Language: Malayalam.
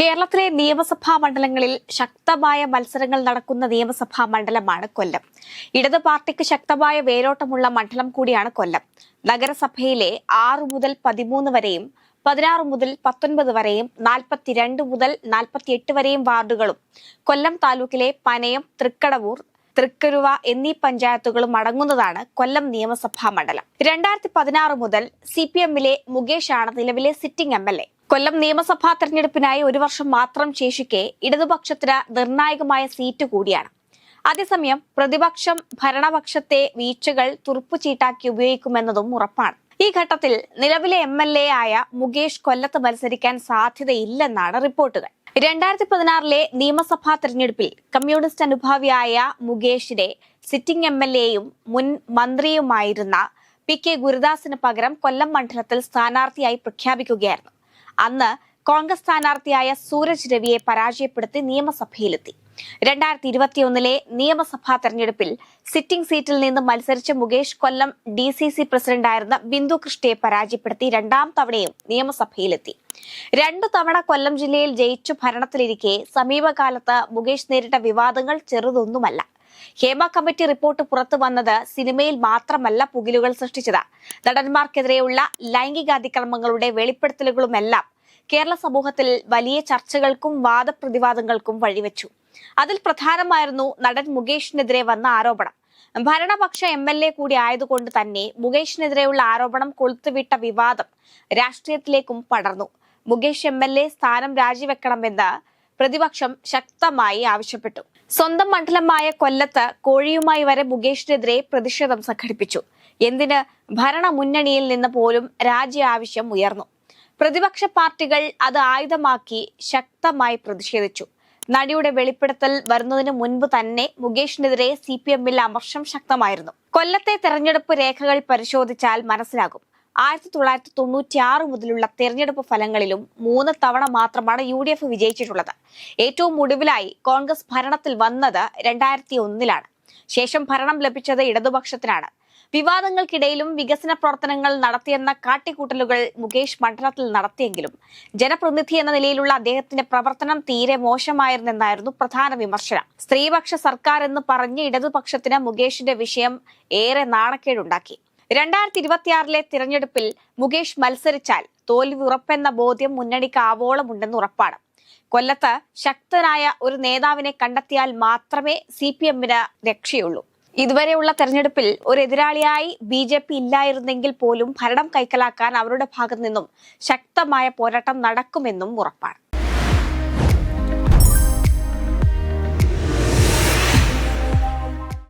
കേരളത്തിലെ നിയമസഭാ മണ്ഡലങ്ങളിൽ ശക്തമായ മത്സരങ്ങൾ നടക്കുന്ന നിയമസഭാ മണ്ഡലമാണ് കൊല്ലം. ഇടത് പാർട്ടിക്ക് ശക്തമായ വേരോട്ടമുള്ള മണ്ഡലം കൂടിയാണ് കൊല്ലം. നഗരസഭയിലെ ആറു മുതൽ പതിമൂന്ന് വരെയും പതിനാറ് മുതൽ പത്തൊൻപത് വരെയും നാൽപ്പത്തിരണ്ട് മുതൽ നാൽപ്പത്തിയെട്ട് വരെയും വാർഡുകളും കൊല്ലം താലൂക്കിലെ പനയം തൃക്കടവൂർ തൃക്കരുവ എന്നീ പഞ്ചായത്തുകളും അടങ്ങുന്നതാണ് കൊല്ലം നിയമസഭാ മണ്ഡലം. രണ്ടായിരത്തി പതിനാറ് മുതൽ സി പി എമ്മിലെ മുകേഷാണ് നിലവിലെ sitting M L A. Kollam നിയമസഭാ തെരഞ്ഞെടുപ്പിനായി ഒരു വർഷം മാത്രം ശേഷിക്കെ ഇടതുപക്ഷത്തിന് നിർണായകമായ സീറ്റ് കൂടിയാണ്. അതേസമയം പ്രതിപക്ഷം ഭരണപക്ഷത്തെ വീഴ്ചകൾ തുറുപ്പുചീട്ടാക്കി ഉപയോഗിക്കുമെന്നതും ഉറപ്പാണ്. ഈ ഘട്ടത്തിൽ നിലവിലെ എം എൽ എ ആയ മുകേഷ് കൊല്ലത്ത് മത്സരിക്കാൻ സാധ്യതയില്ലെന്നാണ് റിപ്പോർട്ടുകൾ. രണ്ടായിരത്തി പതിനാറിലെ നിയമസഭാ തെരഞ്ഞെടുപ്പിൽ കമ്മ്യൂണിസ്റ്റ് അനുഭാവിയായ മുകേഷിനെ സിറ്റിംഗ് എം എൽ എയും മുൻ മന്ത്രിയുമായിരുന്ന പി കെ ഗുരുദാസിന് പകരം കൊല്ലം മണ്ഡലത്തിൽ സ്ഥാനാർത്ഥിയായി പ്രഖ്യാപിക്കുകയായിരുന്നു. അന്ന് കോൺഗ്രസ് സ്ഥാനാർത്ഥിയായ സൂരജ് രവിയെ പരാജയപ്പെടുത്തി നിയമസഭയിലെത്തി. രണ്ടായിരത്തി ഇരുപത്തിയൊന്നിലെ നിയമസഭാ തെരഞ്ഞെടുപ്പിൽ സിറ്റിംഗ് സീറ്റിൽ നിന്ന് മത്സരിച്ച Mukesh Kollam D C C പ്രസിഡന്റായിരുന്ന ബിന്ദു കൃഷ്ണയെ പരാജയപ്പെടുത്തി രണ്ടാം തവണയും നിയമസഭയിലെത്തി. രണ്ടു തവണ കൊല്ലം ജില്ലയിൽ ജയിച്ചു ഭരണത്തിലിരിക്കെ സമീപകാലത്ത് മുകേഷ് നേരിട്ട വിവാദങ്ങൾ ചെറുതൊന്നുമല്ല. ഹേമ കമ്മിറ്റി റിപ്പോർട്ട് പുറത്തു വന്നത് സിനിമയിൽ മാത്രമല്ല പുകിലുകൾ സൃഷ്ടിച്ചത്. നടന്മാർക്കെതിരെയുള്ള ലൈംഗികാതിക്രമങ്ങളുടെ വെളിപ്പെടുത്തലുകളുമെല്ലാം കേരള സമൂഹത്തിൽ വലിയ ചർച്ചകൾക്കും വാദപ്രതിവാദങ്ങൾക്കും വഴിവെച്ചു. അതിൽ പ്രധാനമായിരുന്നു നടൻ മുകേഷിനെതിരെ വന്ന ആരോപണം. ഭരണപക്ഷ എം എൽ എ കൂടി ആയതുകൊണ്ട് തന്നെ മുകേഷിനെതിരെയുള്ള ആരോപണം കൊളുത്തുവിട്ട വിവാദം രാഷ്ട്രീയത്തിലേക്കും പടർന്നു. മുകേഷ് എം എൽ എ സ്ഥാനം രാജിവെക്കണമെന്ന് പ്രതിപക്ഷം ശക്തമായി ആവശ്യപ്പെട്ടു. സ്വന്തം മണ്ഡലമായ കൊല്ലത്ത് കോഴിയുമായി വരെ മുകേഷിനെതിരെ പ്രതിഷേധം സംഘടിപ്പിച്ചു. എന്തിന്? ഭരണ മുന്നണിയിൽ നിന്ന് പോലും രാജ്യ ആവശ്യം ഉയർന്നു. പ്രതിപക്ഷ പാർട്ടികൾ അത് ആയുധമാക്കി ശക്തമായി പ്രതിഷേധിച്ചു. നടിയുടെ വെളിപ്പെടുത്തൽ വരുന്നതിന് മുൻപ് തന്നെ മുകേഷിനെതിരെ സി പി എമ്മിൽ അമർഷം ശക്തമായിരുന്നു. കൊല്ലത്തെ തെരഞ്ഞെടുപ്പ് രേഖകൾ പരിശോധിച്ചാൽ മനസ്സിലാകും. ആയിരത്തി തൊള്ളായിരത്തി തൊണ്ണൂറ്റി ആറ് മുതലുള്ള തെരഞ്ഞെടുപ്പ് ഫലങ്ങളിലും മൂന്ന് തവണ മാത്രമാണ് യു ഡി എഫ് വിജയിച്ചിട്ടുള്ളത്. ഏറ്റവും ഒടുവിലായി കോൺഗ്രസ് ഭരണത്തിൽ വന്നത് രണ്ടായിരത്തി ഒന്നിലാണ് ശേഷം ഭരണം ലഭിച്ചത് ഇടതുപക്ഷത്തിനാണ്. വിവാദങ്ങൾക്കിടയിലും വികസന പ്രവർത്തനങ്ങൾ നടത്തിയെന്ന കാട്ടിക്കൂട്ടലുകൾ മുകേഷ് മണ്ഡലത്തിൽ നടത്തിയെങ്കിലും ജനപ്രതിനിധി എന്ന നിലയിലുള്ള അദ്ദേഹത്തിന്റെ പ്രവർത്തനം തീരെ മോശമായിരുന്നെന്നായിരുന്നു പ്രധാന വിമർശനം. സ്ത്രീപക്ഷ സർക്കാർ എന്ന് പറഞ്ഞ് ഇടതുപക്ഷത്തിന് മുകേഷിന്റെ വിഷയം ഏറെ നാണക്കേടുണ്ടാക്കി. രണ്ടായിരത്തി ഇരുപത്തിയാറിലെ തിരഞ്ഞെടുപ്പിൽ മുകേഷ് മത്സരിച്ചാൽ തോൽവി ഉറപ്പെന്ന ബോധ്യം മുന്നണിക്ക് ആവോളമുണ്ടെന്ന് ഉറപ്പാണ്. കൊല്ലത്ത് ശക്തനായ ഒരു നേതാവിനെ കണ്ടെത്തിയാൽ മാത്രമേ സി പി എമ്മിന് രക്ഷയുള്ളൂ. ഇതുവരെയുള്ള തെരഞ്ഞെടുപ്പിൽ ഒരു എതിരാളിയായി ബി ജെ പി ഇല്ലായിരുന്നെങ്കിൽ പോലും ഭരണം കൈക്കലാക്കാൻ അവരുടെ ഭാഗത്തു നിന്നും ശക്തമായ പോരാട്ടം നടക്കുമെന്നും ഉറപ്പാണ്.